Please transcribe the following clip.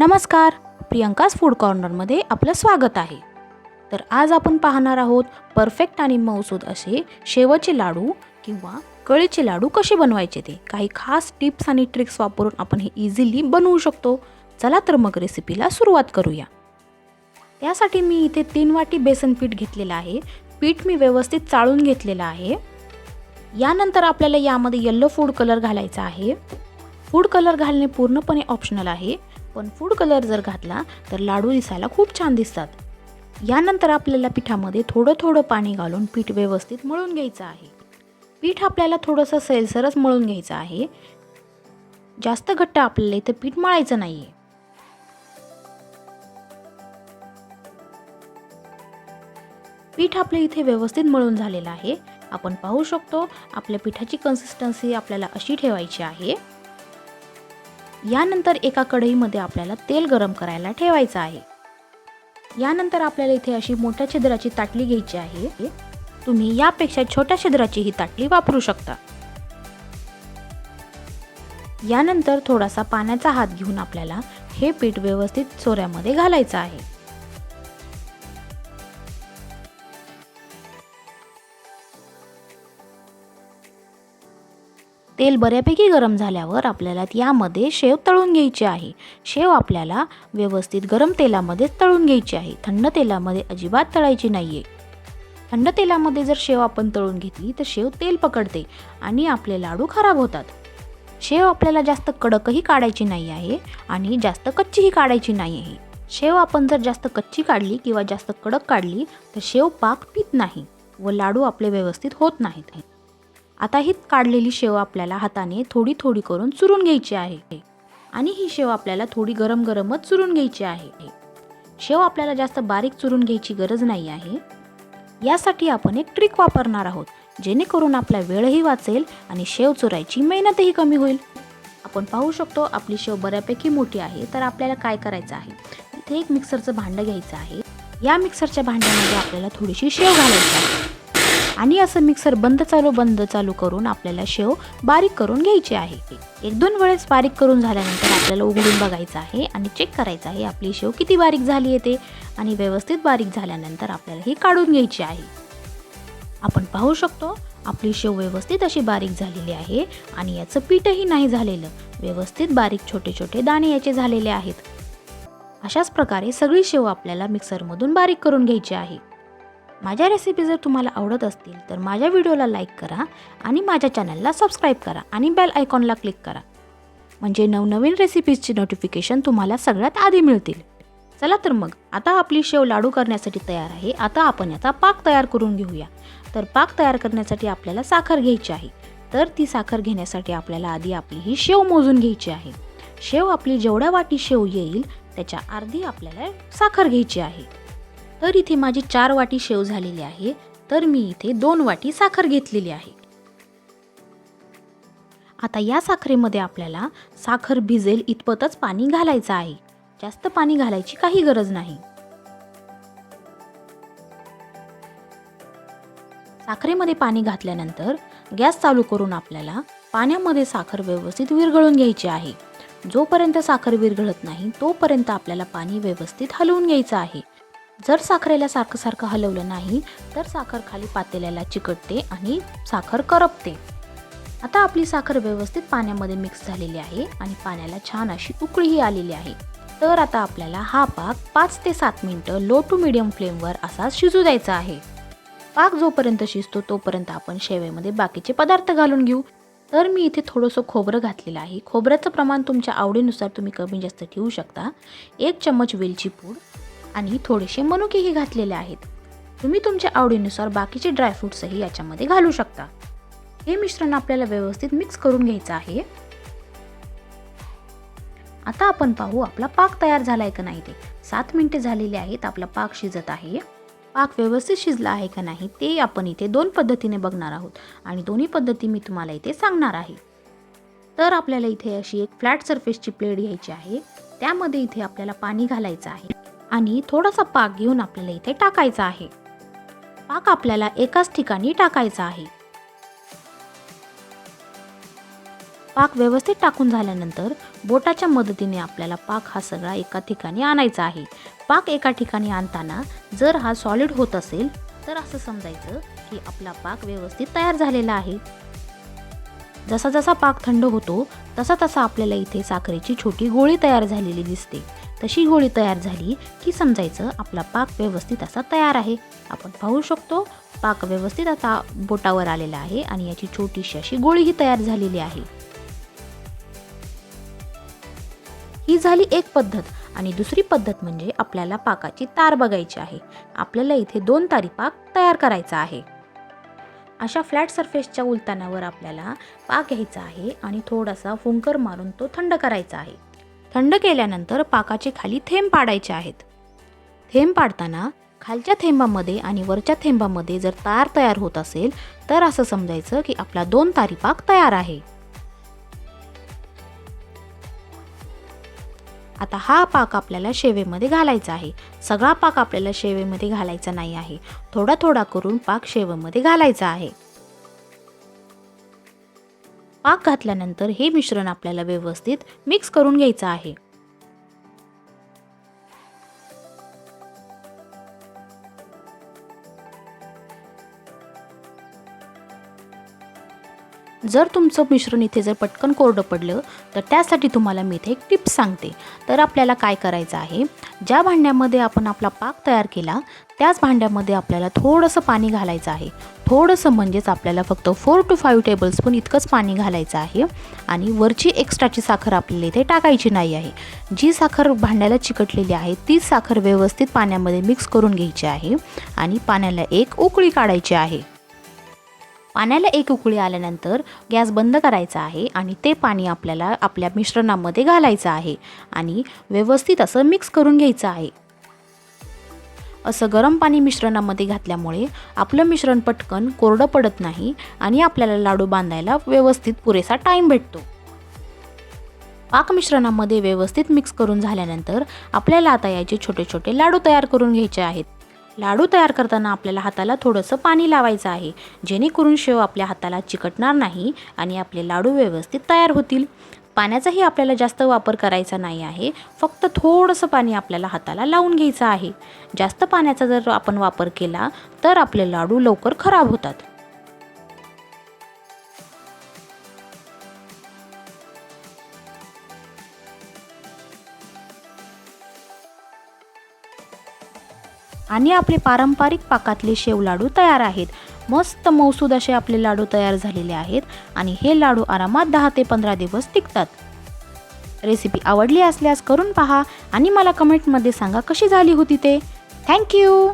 नमस्कार. प्रियंकाज फूड कॉर्नरमध्ये आपलं स्वागत आहे. तर आज आपण पाहणार आहोत परफेक्ट आणि मऊसूद असे शेवचे लाडू किंवा कळीचे लाडू कसे बनवायचे ते. काही खास टिप्स आणि ट्रिक्स वापरून आपण हे इझिली बनवू शकतो. चला तर मग रेसिपीला सुरुवात करूया. त्यासाठी मी इथे तीन वाटी बेसन पीठ घेतलेलं आहे. पीठ मी व्यवस्थित चाळून घेतलेलं आहे. यानंतर आपल्याला यामध्ये येल्लो फूड कलर घालायचा आहे. फूड कलर घालणे पूर्णपणे ऑप्शनल आहे. पण फूड कलर जर घातला तर लाडू दिसायला खूप छान दिसतात. यानंतर आपल्याला पिठामध्ये थोडं थोडं पाणी घालून पीठ व्यवस्थित मळून घ्यायचं आहे. पीठ आपल्याला थोडंसं सैलसरच मळून घ्यायचं आहे. जास्त घट्ट आपल्याला इथं पीठ मळायचं नाही आहे पीठ आपल्या इथे व्यवस्थित मळून झालेलं आहे. आपण पाहू शकतो आपल्या पिठाची कन्सिस्टन्सी आपल्याला अशी ठेवायची आहे. यानंतर एका कढईमध्ये आपल्याला तेल गरम करायला ठेवायचं आहे. यानंतर आपल्याला इथे अशी मोठ्या छिद्राची ताटली घ्यायची आहे. तुम्ही यापेक्षा छोट्या छिद्राची ही ताटली वापरू शकता. यानंतर थोडासा पाण्याचा हात घेऊन आपल्याला हे पीठ व्यवस्थित चोऱ्यामध्ये घालायचं आहे. तेल बऱ्यापैकी गरम झाल्यावर आपल्याला यामध्ये शेव तळून घ्यायची आहे. शेव आपल्याला व्यवस्थित गरम तेलामध्येच तळून घ्यायची आहे. थंड तेलामध्ये अजिबात तळायची नाही आहे थंड तेलामध्ये जर शेव आपण तळून घेतली तर शेव तेल पकडते आणि आपले लाडू खराब होतात. शेव आपल्याला जास्त कडकही काढायची नाही आहे आणि जास्त कच्चीही काढायची नाही आहे. शेव आपण जर जास्त कच्ची काढली किंवा जास्त कडक काढली तर शेव पाक पित नाही व लाडू आपले व्यवस्थित होत नाहीत. आता ही काढलेली शेव आपल्याला हाताने थोडी थोडी करून चुरून घ्यायची आहे. आणि ही शेव आपल्याला थोडी गरम गरमच चुरून घ्यायची आहे. शेव आपल्याला जास्त बारीक चुरून घ्यायची गरज नाही आहे. यासाठी आपण एक ट्रिक वापरणार आहोत जेणेकरून आपला वेळही वाचेल आणि शेव चुरायची मेहनतही कमी होईल. आपण पाहू शकतो आपली शेव बऱ्यापैकी मोठी आहे तर आपल्याला काय करायचं आहे? इथे एक मिक्सरचं भांडं घ्यायचं आहे. या मिक्सरच्या भांड्यामध्ये आपल्याला थोडीशी शेव घालायची आहे. आणि असं मिक्सर बंद चालू बंद चालू करून आपल्याला शेव बारीक करून घ्यायची आहे. एक दोन वेळेस बारीक करून झाल्यानंतर आपल्याला उघडून बघायचं आहे आणि चेक करायचं आहे आपली शेव किती बारीक झाली आहे ते आणि व्यवस्थित बारीक झाल्यानंतर आपल्याला ही काढून घ्यायची आहे. आपण पाहू शकतो आपली शेव व्यवस्थित अशी बारीक झालेली आहे आणि याचं पीठही नाही झालेलं. व्यवस्थित बारीक छोटे छोटे दाणे याचे झालेले आहेत. अशाच प्रकारे सगळी शेव आपल्याला मिक्सरमधून बारीक करून घ्यायची आहे. माझ्या रेसिपी जर तुम्हाला आवडत असतील तर माझ्या व्हिडिओला लाईक करा आणि माझ्या चॅनलला सबस्क्राईब करा आणि बेल आयकॉनला क्लिक करा. म्हणजे नवनवीन रेसिपीजची नोटिफिकेशन तुम्हाला सगळ्यात आधी मिळतील. चला तर मग आता आपली शेव लाडू करण्यासाठी तयार आहे. आता आपण याचा पाक तयार करून घेऊया. तर पाक तयार करण्यासाठी आपल्याला साखर घ्यायची आहे. तर ती साखर घेण्यासाठी आपल्याला आधी आपली ही शेव मोजून घ्यायची आहे. शेव आपली जेवढ्या वाटी शेव येईल त्याच्या अर्धी आपल्याला साखर घ्यायची आहे. तर इथे माझी चार वाटी शेव झालेली आहे. तर मी इथे दोन वाटी साखर घेतलेली आहे. आता या साखरेमध्ये आपल्याला साखर भिजेल इतपतच पाणी घालायचं आहे. जास्त पाणी घालायची काही गरज नाही. साखरेमध्ये पाणी घातल्यानंतर गॅस चालू करून आपल्याला पाण्यामध्ये साखर व्यवस्थित विरघळून घ्यायची आहे. जोपर्यंत साखर विरघळत नाही तोपर्यंत आपल्याला पाणी व्यवस्थित हलवून घ्यायचं आहे. जर साखरेला सारखं सारखं हलवलं नाही तर साखर खाली पातेल्याला चिकटते आणि साखर करपते. आता आपली साखर व्यवस्थित पाण्यामध्ये मिक्स झालेली आहे आणि पाण्याला छान अशी उकळीही आलेली आहे. तर आता आपल्याला हा पाक पाच ते सात मिनटं लो टू मिडियम फ्लेमवर असा शिजू द्यायचा आहे. पाक जोपर्यंत शिजतो तोपर्यंत आपण शेवेमध्ये बाकीचे पदार्थ घालून घेऊ. तर मी इथे थोडंसं खोबरं घातलेलं आहे. खोबऱ्याचं प्रमाण तुमच्या आवडीनुसार तुम्ही कमी जास्त ठेवू शकता. एक चम्मच वेलची पूड आणि थोडेसे मनुकेही घातलेले आहेत. तुम्ही तुमच्या आवडीनुसार बाकीचे ड्रायफ्रूट्सही याच्यामध्ये घालू शकता. हे मिश्रण आपल्याला व्यवस्थित मिक्स करून घ्यायचं आहे. आता आपण पाहू आपला पाक तयार झाला आहे का नाही ते. सात मिनिटे झालेले आहेत आपला पाक शिजत आहे. पाक व्यवस्थित शिजला आहे का नाही ते आपण इथे दोन पद्धतीने बघणार आहोत आणि दोन्ही पद्धती मी तुम्हाला इथे सांगणार आहे. तर आपल्याला इथे अशी एक फ्लॅट सरफेसची प्लेट घ्यायची आहे. त्यामध्ये इथे आपल्याला पाणी घालायचं आहे. आणि थोडासा पाक घेऊन आपल्याला इथे टाकायचा आहे. पाक आपल्याला एकाच ठिकाणी टाकायचा आहे. पाक व्यवस्थित टाकून झाल्यानंतर बोटाच्या मदतीने आपल्याला पाक हा सगळा एका ठिकाणी आणायचा आहे. पाक एका ठिकाणी आणताना जर हा सॉलिड होत असेल तर असं समजायचं की आपला पाक व्यवस्थित तयार झालेला आहे. जसा जसा पाक थंड होतो तसा तसा आपल्याला इथे साखरेची छोटी गोळी तयार झालेली दिसते. तशी गोळी तयार झाली की समजायचं आपला पाक व्यवस्थित असा तयार आहे. आपण पाहू शकतो पाक व्यवस्थित आता बोटावर आलेला आहे आणि याची छोटीशी अशी गोळीही तयार झालेली आहे. ही झाली एक पद्धत आणि दुसरी पद्धत म्हणजे आपल्याला पाकाची तार बघायची आहे. आपल्याला इथे दोन तारी पाक तयार करायचा आहे. अशा फ्लॅट सरफेसच्या उलतानावर आपल्याला पाक घ्यायचा आहे आणि थोडासा फुंकर मारून तो थंड करायचा आहे. थंड केल्यानंतर पाकाचे खाली थेंब पाडायचे आहेत. थेंब पाडताना खालच्या थेंबामध्ये आणि वरच्या थेंबामध्ये जर तार तयार होत असेल तर असं समजायचं की आपला दोन तारी पाक तयार आहे. आता हा पाक आपल्याला शेवेमध्ये घालायचा आहे. सगळा पाक आपल्याला शेवेमध्ये घालायचा नाही आहे. थोडा थोडा करून पाक शेवेमध्ये घालायचा आहे. पाक घातल्यानंतर हे मिश्रण आपल्याला व्यवस्थित मिक्स करून घ्यायचं आहे. जर तुमचं मिश्रण इथे जर पटकन कोरडं पडलं तर त्यासाठी तुम्हाला मी इथे एक टिप्स सांगते. तर आपल्याला काय करायचं आहे ज्या भांड्यामध्ये आपण आपला पाक तयार केला त्याच भांड्यामध्ये आपल्याला थोडंसं पाणी घालायचं आहे. थोडंसं म्हणजेच आपल्याला फक्त फोर टू फाईव्ह टेबलस्पून इतकंच पाणी घालायचं आहे आणि वरची एक्स्ट्राची साखर आपल्याला इथे टाकायची नाही आहे. जी साखर भांड्याला चिकटलेली आहे तीच साखर व्यवस्थित पाण्यामध्ये मिक्स करून घ्यायची आहे आणि पाण्याला एक उकळी काढायची आहे. पाण्याला एक उकळी आल्यानंतर गॅस बंद करायचा आहे आणि ते पाणी आपल्याला आपल्या मिश्रणामध्ये घालायचं आहे आणि व्यवस्थित असं मिक्स करून घ्यायचं आहे. असं गरम पाणी मिश्रणामध्ये घातल्यामुळे आपलं मिश्रण पटकन कोरडं पडत नाही आणि आपल्याला लाडू बांधायला व्यवस्थित पुरेसा टाईम भेटतो. पाक मिश्रणामध्ये व्यवस्थित मिक्स करून झाल्यानंतर आपल्याला आता याचे छोटे छोटे लाडू तयार करून घ्यायचे आहेत. लाडू तयार करताना आपल्याला हाताला थोडंसं पाणी लावायचं आहे. जेणेकरून शेव आपल्या हाताला चिकटणार नाही आणि आपले लाडू व्यवस्थित तयार होतील. पाण्याचाही आपल्याला जास्त वापर करायचा नाही आहे. फक्त थोडंसं पाणी आपल्याला हाताला लावून घ्यायचं आहे. जास्त पाण्याचा जर आपण वापर केला तर आपले लाडू लवकर खराब होतात. आणि आपले पारंपरिक पाकातले शेव लाडू तयार आहेत. मस्त मौसूद असे आपले लाडू तयार झालेले आहेत आणि हे लाडू आरामात दहा ते पंधरा दिवस टिकतात. रेसिपी आवडली असल्यास करून पहा आणि मला कमेंटमध्ये सांगा कशी झाली होती ते. थँक्यू